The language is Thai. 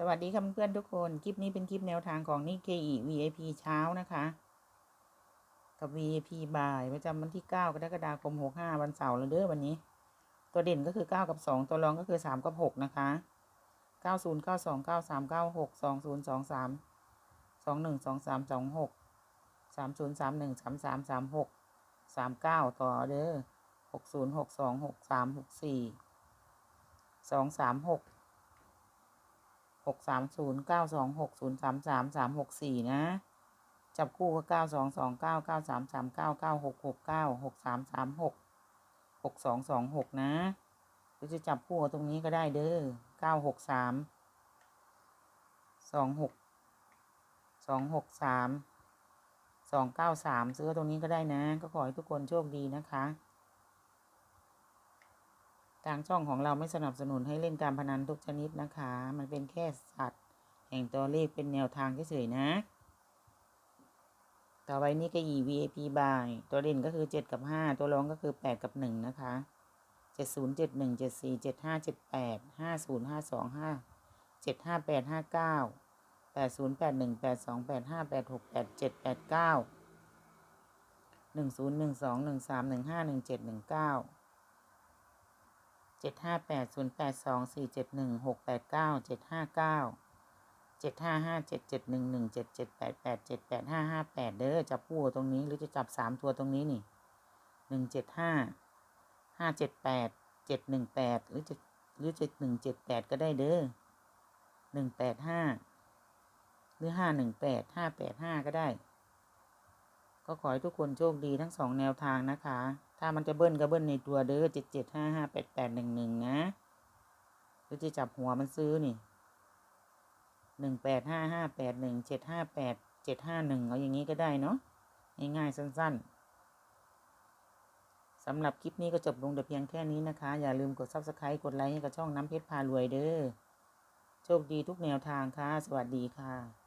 สวัสดีค่ะเพื่อนๆทุกคน คลิปนี้เป็นคลิปแนวทางของนิเคอี VIP เช้านะคะ กับ VIP บ่ายประจำวันที่ 9 กรกฎาคม 65 วันเสาร์แล้วเด้อวันนี้ ตัวเด่นก็คือ 9 กับ 2 ตัวรองก็คือ 3 กับ 6 นะคะ 90 92 93 96 20 23 21 23 26 30 31 33 36 39 ต่อเด้อ60 62 63 64 2 3 6 หกสามศูนย์เก้าสองหกศูนย์สามสามสามหกสี่นะ จับคู่ก็เก้าสองสองเก้าเก้าสามสามเก้าเก้าหกหกเก้าหกสามสามหกหกสองสองหกนะหรือจะจับคู่ตรงนี้ก็ได้เด้อเก้าหกสามสองหกสองหกสามสองเก้าสามซื้อตรงนี้ก็ได้นะ ก็ขอให้ทุกคนโชคดีนะคะ ทางช่องของเราไม่สนับสนุนให้เล่นการพนันทุกชนิดนะคะ มันเป็นแค่สัตว์แห่งตัวเลขเป็นแนวทางเฉยๆนะ ต่อไปนี้ก็ e VIP บายตัวเด่นก็คือ 7 กับ 5 ตัวรองก็คือ 8 กับ 1 นะคะ 70 71 74 75 78 50 52 5 75 8 59 80 81 82 85 86 87 89 10 12 13 15 17 19 เจ็ดห้าแปดศูนย์แปดสองสี่เจ็ดหนึ่งหกแปดเก้าเจ็ดห้าเก้าเจ็ดห้าห้าเจ็ดเจ็ดหนึ่งหนึ่งเจ็ดเจ็ดแปดแปดเจ็ดแปดห้าห้าแปดเด้อจับคู่ตรงนี้หรือจะจับสามตัวตรงนี้นี่หนึ่งเจ็ดห้าห้าเจ็ดแปดเจ็ดหนึ่งแปดหรือจะหรือจะหนึ่งเจ็ดแปดก็ได้เด้อหนึ่งแปดห้าหรือห้าหนึ่งแปดห้าแปดห้าก็ได้ ก็ขอให้ทุกคนโชคดีทั้งสองแนวทางนะคะ ถ้ามันจะเบิ้ลก็เบิ้ลในตัวเด้อเจ็ดเจ็ดห้าห้าแปดแปดหนึ่งหนึ่งนะ หรือจะจับหัวมันซื้อนี่หนึ่งแปดห้าห้าแปดหนึ่งเจ็ดห้าแปดเจ็ดห้าหนึ่งเอาอย่างนี้ก็ได้เนาะง่ายๆสั้น ๆสำหรับคลิปนี้ก็จบลงแต่เพียงแค่นี้นะคะ อย่าลืมกด subscribe กดไลค์ให้กับช่องน้ำเพชรพารวยเด้อ โชคดีทุกแนวทางค่ะ สวัสดีค่ะ